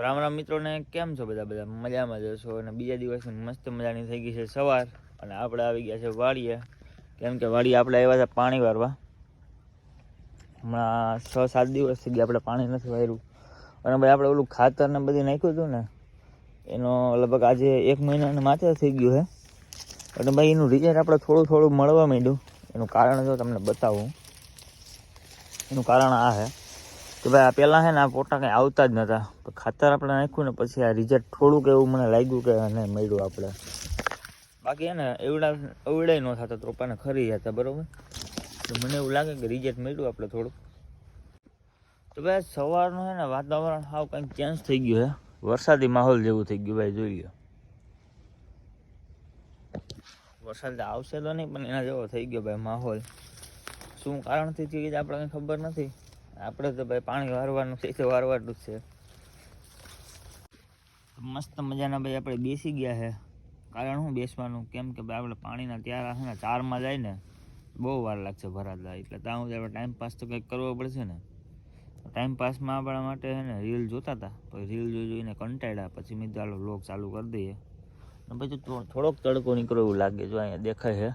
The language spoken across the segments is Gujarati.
રામ રામ મિત્રોને, કેમ છો બધા? બધા મજામાં જશો અને બીજા દિવસની મસ્ત મજાની થઈ ગઈ છે સવાર. અને આપણે આવી ગયા છે વાડીએ. કેમ કે વાડીએ આપણે આવ્યા હતા પાણી વારવા. હમણાં છ સાત દિવસ થઈ ગયા આપણે પાણી નથી વાર્યું. અને ભાઈ આપણે ઓલું ખાતર ને બધું નાખ્યું હતું ને, એનો લગભગ આજે એક મહિનાને માથે થઈ ગયું છે. અને ભાઈ એનું રિઝલ્ટ આપણે થોડું થોડું મળવા માંડ્યું. એનું કારણ જો તમને બતાવું. એનું કારણ આ છે. કે ભાઈ આ પહેલાં છે ને આ પોટા કંઈ આવતા જ નહોતા તો ખાતર આપણે નાખ્યું ને પછી આ રિઝલ્ટ થોડુંક એવું મને લાગ્યું કે અને મળ્યું આપણે. બાકી છે ને એવડા અવડાય ન થતા રોપાને ખરી જતા બરાબર? તો મને એવું લાગે કે રિઝલ્ટ મળ્યું આપણે થોડુંક. તો ભાઈ સવારનું છે ને વાતાવરણ સાવ કંઈક ચેન્જ થઈ ગયું છે વરસાદી માહોલ જેવું થઈ ગયું ભાઈ, જોઈ લો વરસાદ આવશે તો નહીં, પણ એના જેવો થઈ ગયો ભાઈ માહોલ. શું કારણથી થયું આપણે કંઈ ખબર નથી. આપણે તો ભાઈ પાણી વારવાનું છે તો વારવાનું છે. મસ્ત મજાના ભાઈ આપણે બેસી ગયા છે કારણ શું બેસવાનું? કેમ કે ભાઈ આપણે પાણીના ત્યાં રાખે ને, ચારમાં જાય ને, બહુ વાર લાગશે ભરાતા. એટલે ત્યાં સુધી આપણે ટાઈમ પાસ તો કંઈક કરવો પડશે ને. ટાઈમ પાસમાં આપણા માટે છે ને રીલ જોતા હતા. પછી રીલ જોઈ જોઈને કંટાળ્યા. પછી મેં ચાલો વ્લોગ ચાલુ કરી દઈએ. અને પછી થોડોક તડકો નીકળો એવું લાગે, જો અહીંયા દેખાય છે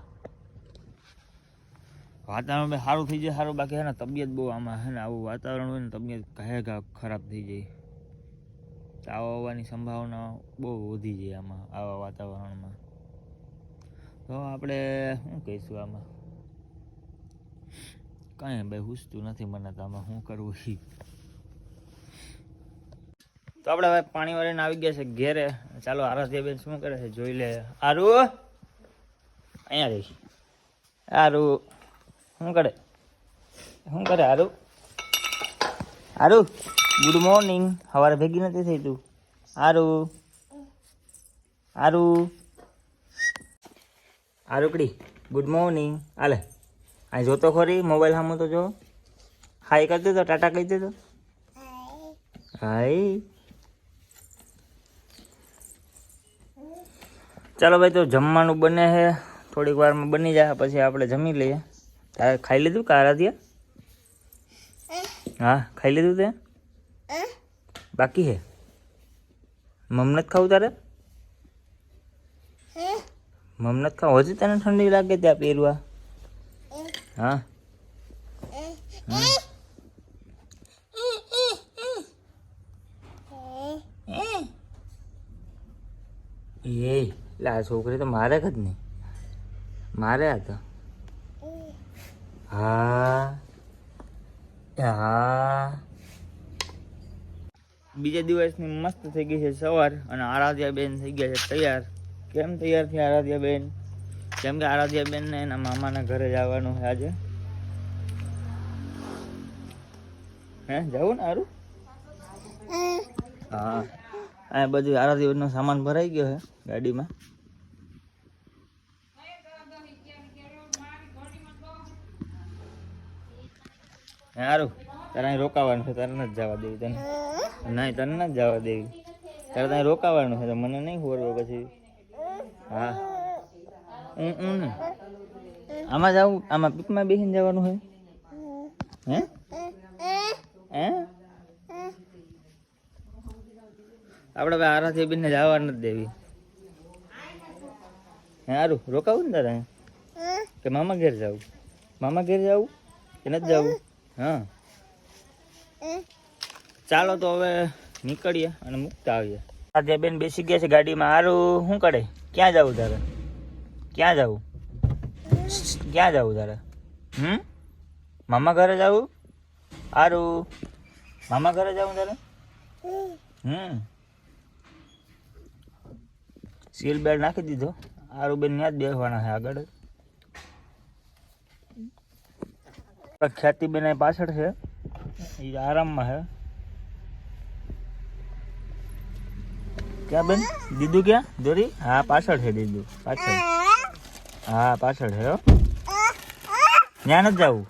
વાતાવરણ સારું થઈ જાય, સારું. બાકી ને, તબિયત બહુ આમાં હે ને, આવું વાતાવરણ હોય ને, તબિયત કહે ખરાબ થઈ જાય. તાવ આવવાની સંભાવના બહુ વધી જાય આમાં, આવા વાતાવરણમાં. તો આપણે શું કહીશું આમાં? કાંઈ ભાઈ હુસતું નથી મને તો આમાં શું કરવું ઈ તો આપણે હવે પાણી વાળીને આવી ગયા છે ઘેરે. ચાલો, આરાધ્યાબેન શું કરે છે? જોઈ લે. આરુ? અહીંયા રહીશ આરુ. શું કરે? શું કરે હારું? હારું? ગુડ મોર્નિંગ સવારે ભેગી નથી થઈ તું. હારું? હારું? આરુકડી ગુડ મોર્નિંગ આલે આ જોતો ખરી? મોબાઈલ સામો તો જો. હાય કરી દેતો ટાટા કહી દેતો હાય ચાલો ભાઈ, તો જમવાનું બને છે થોડીક વારમાં બની જાય. પછી આપણે જમી લઈએ. તારે ખાઈ લીધું કે આરાધ્યા હા? ખાઈ લીધું તે? બાકી હે? મમ નથી ખાવું તારે? મમ નથી ખાવું? હજી તને ઠંડી લાગે ત્યાં પહેરવા? હા? એ લા છોકરી તો મારે જ નહીં. મારે આ તો. હા. હા. બીજા દિવસની મસ્ત થઈ ગઈ છે સવાર અને આરાધ્યા બેન થઈ ગયા છે તૈયાર. કેમ તૈયાર થયા આરાધ્યા બેન કેમ કે આરાધ્યા બેન ને એના મામાના ઘરે જવાનું છે આજે? હે જવું ને સારું હા. આ બધું આરાધ્યાબેનનો નો સામાન ભરાઈ ગયો છે ગાડીમાં. સારું તારે અહીં રોકાવાનું છે, તારે નથી જવા દેવી તને. નહીં, તને નથી જવા દેવી. તારે ત્યાં રોકાવાનું છે, તો મને નહીં ખબર પછી. હા. હું ને આમાં જવું આમાં પીકમાં બેસીને જવાનું છે હે? હે? આપણે ભાઈ આરાથી બેનને જવા નથી દેવી. હે સારું રોકાવું ને તારે? કે મામા ઘેર જાવ? મામા ઘેર જવું કે નથી જવું? હા. ચાલો તો હવે નીકળીએ અને મૂકતા આવીએ. આજે બેન બેસી ગયા છે ગાડીમાં. હારું, શું કરે? ક્યાં જવું તારે? ક્યાં જવું? ક્યાં જવું તારે? હમ? મામા ઘરે જવું? હારું. મામા ઘરે જવું તારે? હમ. સીલ બેલ્ટ નાખી દીધો. હારું બેન ત્યાં જ બેસવાના છે આગળ. ખ્યાતિ બેન પાછળ છે. એ આરામમાં છે. ક્યાં બેન? દીદુ ક્યાં? દોરી? હા, પાછળ છે દીદુ. પાછળ. હા, પાછળ છે ત્યાં નથી જવું?